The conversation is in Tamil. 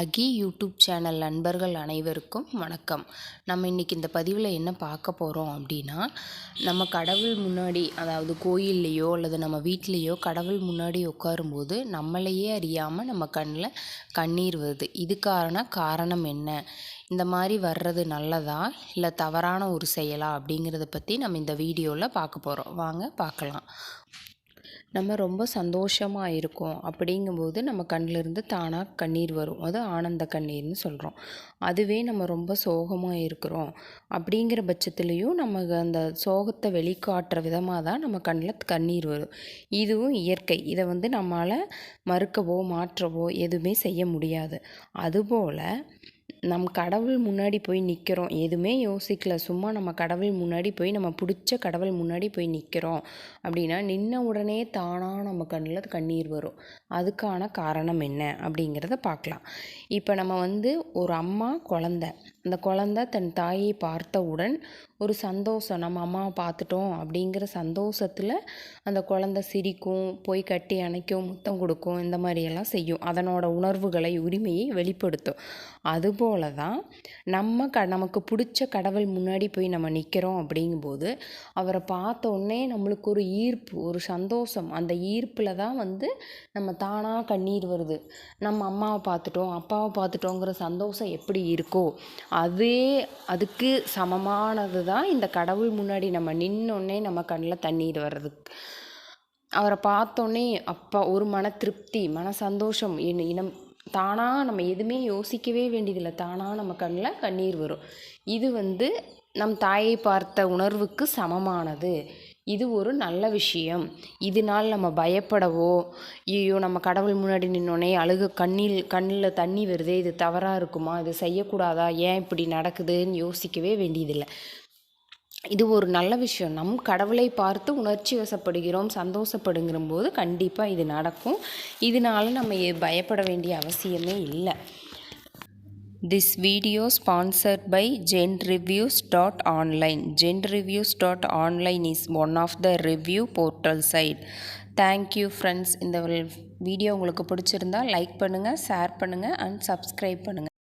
அகி யூடியூப் சேனல் நண்பர்கள் அனைவருக்கும் வணக்கம். நம்ம இன்றைக்கி இந்த பதிவில் என்ன பார்க்க போகிறோம் அப்படின்னா நம்ம கடவுள் முன்னாடி அதாவது கோயில்லையோ அல்லது நம்ம வீட்லேயோ கடவுள் முன்னாடி உட்காரும்போது நம்மளையே அறியாமல் நம்ம கண்ணில் கண்ணீர் வருது. இதுக்கான காரணம் என்ன? இந்த மாதிரி வர்றது நல்லதா? இல்லை தவறான ஒரு செயலா? அப்படிங்கிறத பற்றி நம்ம இந்த வீடியோவில் பார்க்க போகிறோம் வாங்க பார்க்கலாம். நம்ம ரொம்ப சந்தோஷமாக இருக்கோம் அப்படிங்கும்போது நம்ம கண்ணிலிருந்து தானாக கண்ணீர் வரும். அது ஆனந்த கண்ணீர்னு சொல்கிறோம் அதுவே நம்ம ரொம்ப சோகமாக இருக்கிறோம் அப்படிங்கிற பட்சத்துலேயும் நம்ம அந்த சோகத்தை வெளிக்காட்டுற விதமாக தான் நம்ம கண்ணில் கண்ணீர் வரும். இதுவும் இயற்கை. இதை வந்து நம்மளால் மறுக்கவோ மாற்றவோ எதுவுமே செய்ய முடியாது. அதுபோல் நம் கடவுள் முன்னாடி போய் நிற்கிறோம் எதுவுமே யோசிக்கல. சும்மா நம்ம கடவுள் முன்னாடி போய் நம்ம பிடிச்ச கடவுள் முன்னாடி போய் நிற்கிறோம் அப்படின்னா நின்ன உடனே தானாக நம்ம கண்ணில் கண்ணீர் வரும். அதுக்கான காரணம் என்ன அப்படிங்கிறத பார்க்கலாம். இப்போ நம்ம வந்து ஒரு அம்மா குழந்த. அந்த குழந்த தன் தாயை பார்த்தவுடன் ஒரு சந்தோஷம் நம்ம அம்மாவை பார்த்துட்டோம் அப்படிங்கிற சந்தோஷத்தில் அந்த குழந்த சிரிக்கும் போய் கட்டி அணைக்கும் முத்தம் கொடுக்கும் இந்த மாதிரியெல்லாம் செய்யும். அதனோட உணர்வுகளை உரிமையை வெளிப்படுத்தும். அதுபோல தான் நம்ம க நமக்கு பிடிச்ச கடவுள் முன்னாடி போய் நம்ம நிற்கிறோம் அப்படிங்கும்போது அவரை பார்த்த உடனே நம்மளுக்கு ஒரு ஈர்ப்பு ஒரு சந்தோஷம். அந்த ஈர்ப்பில் தான் வந்து நம்ம தானாக கண்ணீர் வருது. நம்ம அம்மாவை பார்த்துட்டோம் அப்பாவை பார்த்துட்டோங்கிற சந்தோஷம் எப்படி இருக்கோ அதே அதுக்கு சமமானது தான் தான் இந்த கடவுள் முன்னாடி நம்ம நின்னோடனே நம்ம கண்ணில் தண்ணீர் வர்றதுக்கு அவரை பார்த்தோன்னே அப்பா ஒரு மன திருப்தி மன சந்தோஷம் என் இனம். தானாக நம்ம எதுவுமே யோசிக்கவே வேண்டியதில்லை. தானாக நம்ம கண்ணில் கண்ணீர் வரும். இது வந்து நம் தாயை பார்த்த உணர்வுக்கு சமமானது. இது ஒரு நல்ல விஷயம். இதனால் நம்ம பயப்படவோ ஐயோ நம்ம கடவுள் முன்னாடி நின்னோடனே அழுக கண்ணில் கண்ணில் தண்ணி வருதே இது தவறாக இருக்குமா? இது செய்யக்கூடாதா? ஏன் இப்படி நடக்குதுன்னு யோசிக்கவே வேண்டியதில்லை. இது ஒரு நல்ல விஷயம். நம் கடவுளை பார்த்து உணர்ச்சி வசப்படுகிறோம் சந்தோஷப்படுங்கிற போது கண்டிப்பாக இது நடக்கும். இதனால நம்ம பயப்பட வேண்டிய அவசியமே இல்லை. This video sponsored by Gen reviews dot online Gen reviews dot online is one of the review portal site thank you friends இந்த வீடியோ உங்களுக்கு பிடிச்சிருந்தா லைக் பண்ணுங்கள் ஷேர் பண்ணுங்கள் அண்ட் சப்ஸ்கிரைப் பண்ணுங்கள்